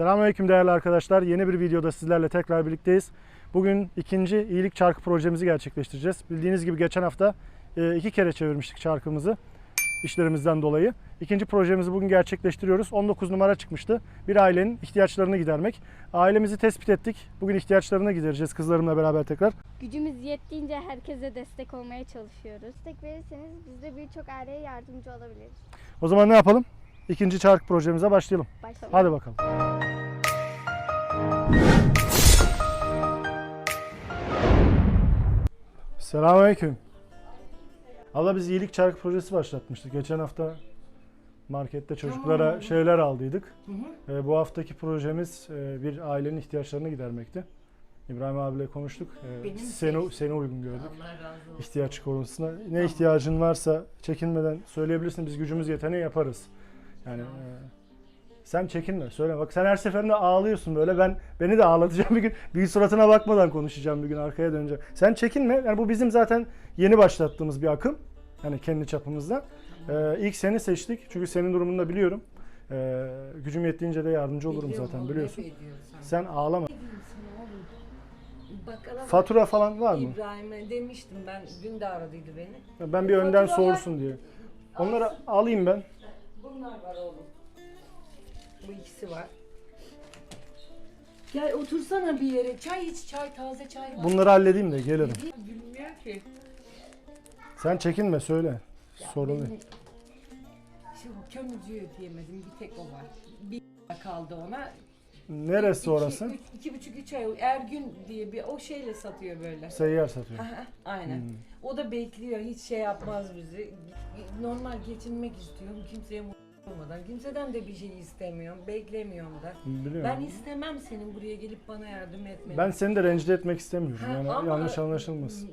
Selamünaleyküm değerli arkadaşlar. Yeni bir videoda sizlerle tekrar birlikteyiz. Bugün ikinci iyilik çarkı projemizi gerçekleştireceğiz. Bildiğiniz gibi geçen hafta e, iki kere çevirmiştik çarkımızı işlerimizden dolayı. İkinci projemizi bugün gerçekleştiriyoruz. 19 numara çıkmıştı. Bir ailenin ihtiyaçlarını gidermek. Ailemizi tespit ettik. Bugün ihtiyaçlarını gidereceğiz kızlarımla beraber tekrar. Gücümüz yettiğince herkese destek olmaya çalışıyoruz. Destek verirseniz biz de birçok aileye yardımcı olabiliriz. O zaman ne yapalım? İkinci çarkı projemize başlayalım. Başlayalım. Hadi bakalım. Selamünaleyküm. Abla biz iyilik çarkı projesi başlatmıştık. Geçen hafta markette çocuklara şeyler aldıydık. Ee, bu haftaki projemiz e, bir ailenin ihtiyaçlarını gidermekti. İbrahim abiyle konuştuk. Benim seni, seni uygun gördük Allah razı olsun. ihtiyaç konusuna. Ne ihtiyacın varsa çekinmeden söyleyebilirsin. Biz gücümüz yeteni yaparız. Yani e, sen çekinme söyle. Bak sen her seferinde ağlıyorsun böyle. Ben beni de ağlatacağım bir gün. Bir suratına bakmadan konuşacağım bir gün arkaya döneceğim. Sen çekinme. Yani bu bizim zaten yeni başlattığımız bir akım. Yani kendi çapımızda. Ee, ilk seni seçtik. Çünkü senin durumunu da biliyorum. Ee, gücüm yettiğince de yardımcı olurum Biliyorum zaten biliyorsun. hep. Sen ağlama. Ne oğlum? Fatura falan var mı? İbrahim'e demiştim ben. Dün de aradıydı beni. Ben bir önden Fatura var. soğursun diye. Onları alayım ben. Bunlar var oğlum. Bu ikisi var. Gel otursana bir yere. Çay iç, çay taze çay var. Bunları halledeyim de gelirim. Bilmiyor ki. Sen çekinme söyle. Ya Sorun benim- değil. Şu kömürcüyü ödeyemedim. Bir tek o var. Bir kaldı ona. Neresi İki- orası? üç- iki buçuk üç ay. Ergün diye bir o şeyle satıyor böyle. Seyyar satıyor. Aha, Aynen. Hmm. O da bekliyor. Hiç şey yapmaz bizi. Normal geçinmek istiyorum. Kimseye mutluluk olmadan. Kimseden de bir şey istemiyorum. Beklemiyorum da. Biliyorum. Ben istemem senin buraya gelip bana yardım etmeni. Ben seni de rencide etmek istemiyorum. Ha, Yani ama- yanlış anlaşılmasın.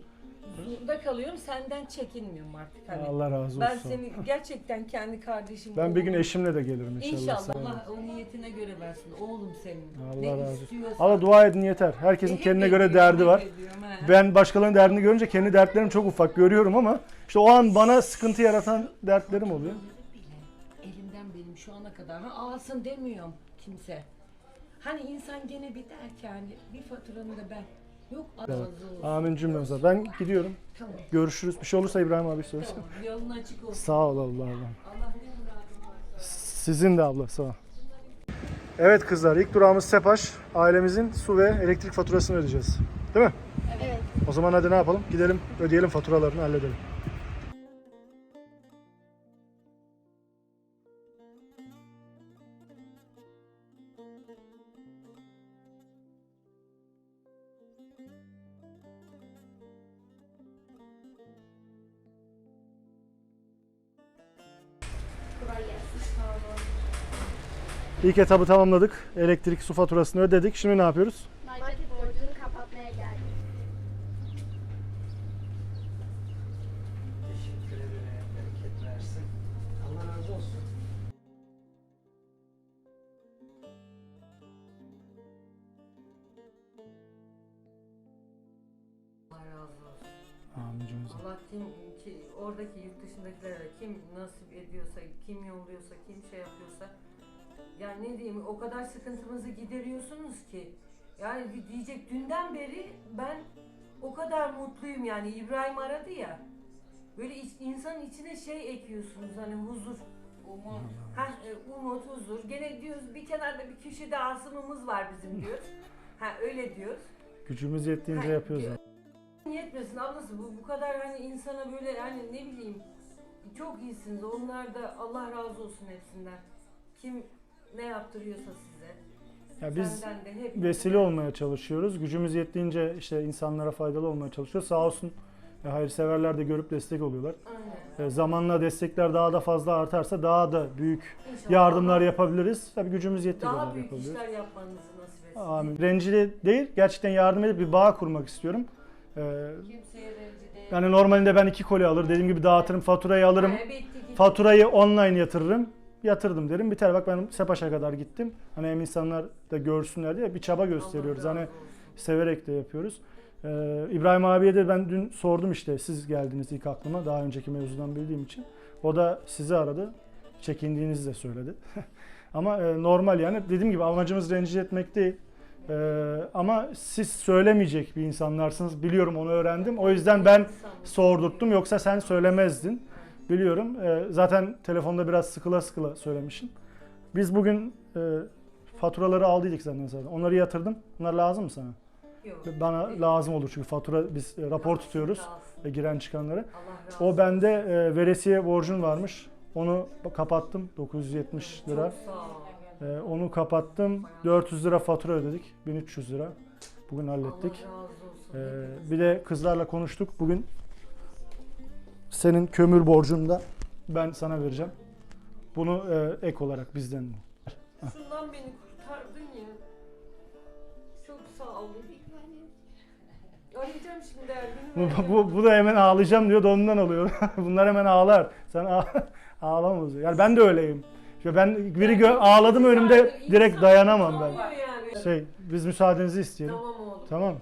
Zorunda kalıyorum. Senden çekinmiyorum artık. Hani. Allah razı olsun. Ben seni gerçekten kendi kardeşim. Ben bir gün oğlum- eşimle de gelirim inşallah. İnşallah Sağ olun. Allah o niyetine göre versin. Oğlum senin. Allah ne razı olsun. istiyorsan. Allah dua edin yeter. Herkesin E, hep kendine göre ediyorum, derdi hep var. ediyorum, he. Ben başkalarının derdini görünce kendi dertlerim çok ufak görüyorum ama işte o an bana sıkıntı yaratan dertlerim oluyor. Şu ana kadar ha, alsın demiyorum kimse. Hani insan gene bir der ki hani bir faturanı da ben. Yok razı olsun. Amin cümlemize. Ben gidiyorum. Tamam. Görüşürüz. Bir şey olursa İbrahim abi söylesin. Tamam. Yolun açık olsun. Sağ ol muradın varsa. Sizin de abla sağ ol. Evet kızlar ilk durağımız Sepaş. Ailemizin su ve elektrik faturasını ödeyeceğiz. Değil mi? Evet. O zaman hadi ne yapalım? Gidelim ödeyelim faturalarını halledelim. İlk etabı tamamladık. Elektrik, su faturasını ödedik. Şimdi ne yapıyoruz? Market borcunu kapatmaya geldik. Teşekkür ederim. Bereket versin. Allah razı olsun. Allah razı olsun. Amin cümlemize. Allah kim ki oradaki yurt dışındakilere kim nasip ediyorsa, kim yolluyorsa, kim şey yapıyorsa yani ne diyeyim o kadar sıkıntımızı gideriyorsunuz ki yani di- diyecek dünden beri ben o kadar mutluyum yani İbrahim aradı ya böyle iç- insanın içine şey ekiyorsunuz hani huzur umut, ha, umut huzur gene diyoruz bir kenarda bir köşede asımımız var bizim diyoruz ha öyle diyoruz Gücümüz yettiğince Ha, yapıyoruz. yani. Yetmesin ablası bu, bu kadar hani insana böyle hani ne bileyim çok iyisiniz. Onlar da Allah razı olsun hepsinden. Kim ne yaptırıyorsa size. Ya biz Senden de hep vesile olmaya çalışıyoruz. Gücümüz yettiğince işte insanlara faydalı olmaya çalışıyoruz. Sağ olsun e, hayırseverler de görüp destek oluyorlar. Aynen. E, Zamanla destekler daha da fazla artarsa daha da büyük İnşallah yardımlar yapabiliriz. Tabii gücümüz yettiği Daha kadar büyük yapabiliriz. işler yapmanızı nasip etsin. Amin. Rencide değil, gerçekten yardım edip bir bağ kurmak istiyorum. Ee, Kimseye rencide. yani normalinde ben iki koli alır, dediğim gibi dağıtırım, faturayı alırım. Ha, evet, gitti. Faturayı online yatırırım. Yatırdım derim. Biter bak ben Sepaş'a kadar gittim. Hani hem insanlar da görsünler diye bir çaba gösteriyoruz. Hani severek de yapıyoruz. Ee, İbrahim abiye de ben dün sordum işte siz geldiniz ilk aklıma daha önceki mevzudan bildiğim için. O da sizi aradı. Çekindiğinizi de söyledi. Ama e, normal yani dediğim gibi amacımız rencide etmek değil. E, ama siz söylemeyecek bir insanlarsınız. Biliyorum onu öğrendim. O yüzden ben sordurttum. Yoksa sen söylemezdin. Biliyorum. E, zaten telefonda biraz sıkıla sıkıla söylemişim. Biz bugün e, faturaları aldıydık senden zaten. Onları yatırdım. Bunlar lazım mı sana? Yok. Bana lazım olur çünkü fatura biz e, rapor tutuyoruz. Sağ olsun. E, giren çıkanları. O bende e, veresiye borcum varmış. Onu kapattım 970 olsun. lira. E, onu kapattım. 400 lira fatura ödedik. 1300 lira. Bugün hallettik. E, bir de kızlarla konuştuk. Bugün senin kömür borcunu da ben sana vereceğim. Bunu e, ek olarak bizden. Şundan beni kurtardın ya. Çok sağ olun. Arayacağım şimdi Bu, Ergin'i. bu, bu da hemen ağlayacağım diyor da ondan oluyor. Bunlar hemen ağlar. Sen ağ, ağlamaz. Yani ben de öyleyim. İşte ben biri gö- ağladı mı önümde direkt dayanamam ben. Şey, biz müsaadenizi isteyelim. Tamam oğlum. Tamam.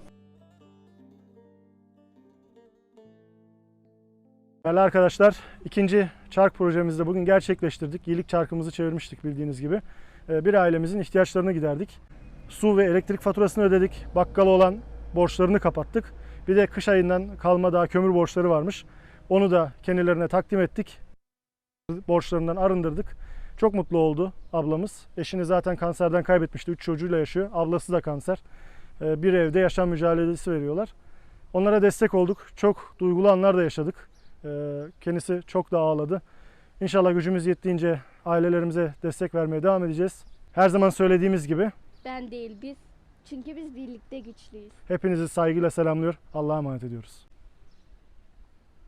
Değerli arkadaşlar, ikinci çark projemizde bugün gerçekleştirdik. İyilik çarkımızı çevirmiştik bildiğiniz gibi. Ee, Bir ailemizin ihtiyaçlarını giderdik. Su ve elektrik faturasını ödedik. Bakkala olan borçlarını kapattık. Bir de kış ayından kalma daha kömür borçları varmış. Onu da kendilerine takdim ettik. Borçlarından arındırdık. Çok mutlu oldu ablamız. Eşini zaten kanserden kaybetmişti. Üç çocuğuyla yaşıyor. Ablası da kanser. Ee, Bir evde yaşam mücadelesi veriyorlar. Onlara destek olduk. Çok duygulu anlar da yaşadık. Ee, Kendisi çok da ağladı. İnşallah gücümüz yettiğince ailelerimize destek vermeye devam edeceğiz. Her zaman söylediğimiz gibi Ben değil biz. Çünkü biz birlikte güçlüyüz. hepinizi saygıyla selamlıyor. Allah'a emanet ediyoruz.